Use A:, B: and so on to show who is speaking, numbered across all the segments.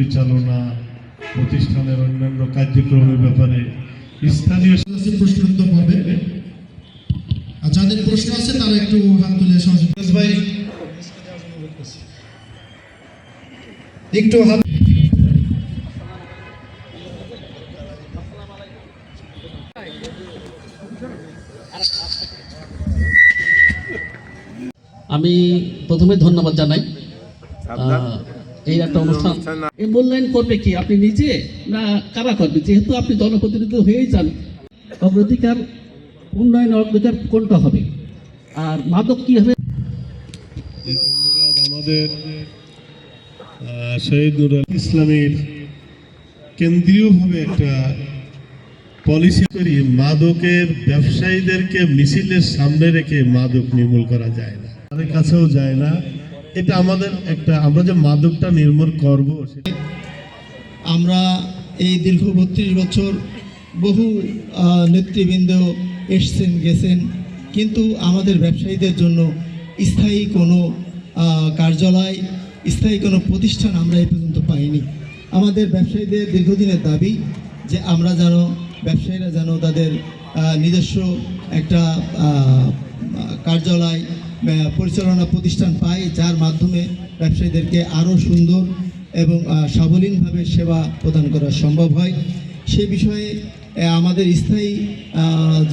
A: পরিচালনা প্রতিষ্ঠানের অন্যান্য কার্যক্রমের ব্যাপারে স্থানীয়
B: আর যাদের প্রশ্ন আছে তারা একটু হাত তুলে সহযোগিতা ভাই। একটু হাত
C: আমি প্রথমে ধন্যবাদ জানাই। এই একটা অনুষ্ঠান। মূল্যায়ন করবে কি? আপনি নিজে না কারা করবে? যেহেতু আপনি জনপ্রতিনিধি যান। অগ্রাধিকার উন্নয়ন অগ্রাধিকার কোনটা হবে? আর মাদক কি হবে?
A: আমাদের আহ, শহীদ নুরুল ইসলামের কেন্দ্রীয়ভাবে একটা পলিসি করি মাদকের ব্যবসায়ীদেরকে মিছিলের সামনে রেখে মাদক নির্মূল করা যায় না। তাদের কাছেও যায় না। এটা আমাদের একটা, আমরা যে মাদকটা নির্মূল করব
B: আমরা এই দীর্ঘ বত্রিশ বছর বহু নেতৃবৃন্দ এসছেন, গেছেন, কিন্তু আমাদের ব্যবসায়ীদের জন্য স্থায়ী কোনো কার্যালয়, স্থায়ী কোনো প্রতিষ্ঠান আমরা এই পর্যন্ত পাইনি। আমাদের ব্যবসায়ীদের দীর্ঘদিনের দাবি যে আমরা যেন, ব্যবসায়ীরা যেন তাদের নিজস্ব একটা কার্যালয় পরিচালনা প্রতিষ্ঠান পাই, যার মাধ্যমে ব্যবসায়ীদেরকে আরও সুন্দর এবং সাবলীনভাবে সেবা প্রদান করা সম্ভব হয়। সে বিষয়ে আমাদের স্থায়ী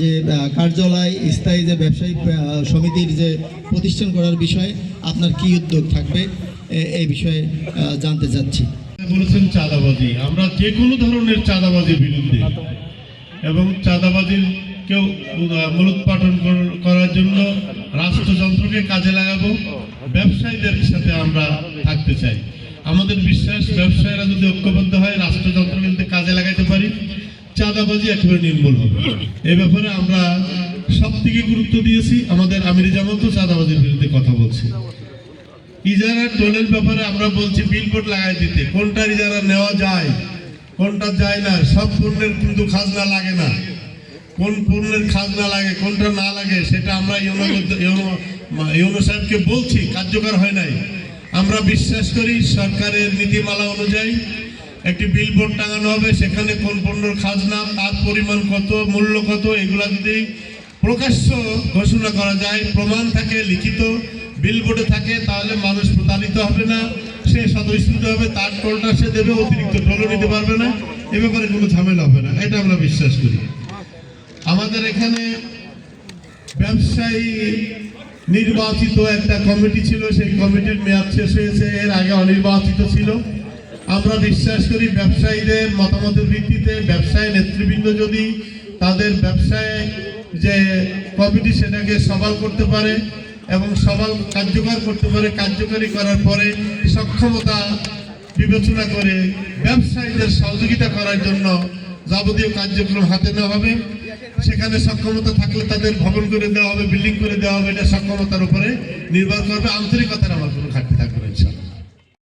B: যে কার্যালয়, স্থায়ী যে ব্যবসায়ী সমিতির যে প্রতিষ্ঠান করার বিষয়ে আপনার কি উদ্যোগ থাকবে এই বিষয়ে জানতে চাচ্ছি।
A: বলেছেন চাঁদাবাজি। আমরা যে কোনো ধরনের চাঁদাবাজির বিরুদ্ধে। এবং চাঁদাবাজির কেউ মূলোৎপাটন কর- করার জন্য রাষ্ট্রযন্ত্রকে কাজে লাগাবো, ব্যবসায়ীদের সাথে আমরা থাকতে চাই। আমাদের বিশ্বাস, ব্যবসায়ীরা যদি ঐক্যবদ্ধ হয়, রাষ্ট্রযন্ত্রকে যদি কাজে লাগাইতে পারি, চাঁদাবাজি একেবারে নির্মূল হবে। এ ব্যাপারে আমরা সব থেকে গুরুত্ব দিয়েছি। আমাদের আমির জামাতও চাঁদাবাজির বিরুদ্ধে কথা বলছি। ইজারা টোলের ব্যাপারে আমরা বলছি, বিলবোর্ড লাগাই দিতে। কোনটা ইজারা নেওয়া যায়, কোনটা যায় না, সব পণ্যের কিন্তু খাজনা লাগে না। কোন পণ্যের খাজনা লাগে, কোনটা না লাগে, সেটা আমরা ইউনো সাহেবকে বলছি, কার্যকর হয় নাই। আমরা বিশ্বাস করি সরকারের নীতিমালা অনুযায়ী একটি বিলবোর্ড টাঙানো হবে, সেখানে কোন পণ্যের খাজনা, তার পরিমাণ কত, মূল্য কত, এগুলা যদি প্রকাশ্য ঘোষণা করা যায়, প্রমাণ থাকে, লিখিত বিলবোর্ডে থাকে, তাহলে মানুষ প্রতারিত হবে না, সে স্বতঃস্ফূর্ত হবে, তার টোলটা সে দেবে, অতিরিক্ত টোলও নিতে পারবে না, এ ব্যাপারে কোনো ঝামেলা হবে না, এটা আমরা বিশ্বাস করি। আমাদের এখানে ব্যবসায়ী নির্বাচিত একটা কমিটি ছিল, সেই কমিটির মেয়াদ শেষ হয়েছে, এর আগে অনির্বাচিত ছিল। আমরা বিশ্বাস করি ব্যবসায়ীদের মতামতের ভিত্তিতে ব্যবসায়ী নেতৃবৃন্দ যদি তাদের ব্যবসায় যে কমিটি সেটাকে সবাল করতে পারে এবং সবাল কার্যকর করতে পারে, কার্যকরী করার পরে সক্ষমতা বিবেচনা করে ব্যবসায়ীদের সহযোগিতা করার জন্য যাবতীয় কার্যক্রম হাতে নেওয়া হবে। সেখানে সক্ষমতা থাকলে তাদের ভবন করে দেওয়া হবে বিল্ডিং করে দেওয়া হবে, এটা সক্ষমতার উপরে নির্ভর করবে আন্তরিকতার আমার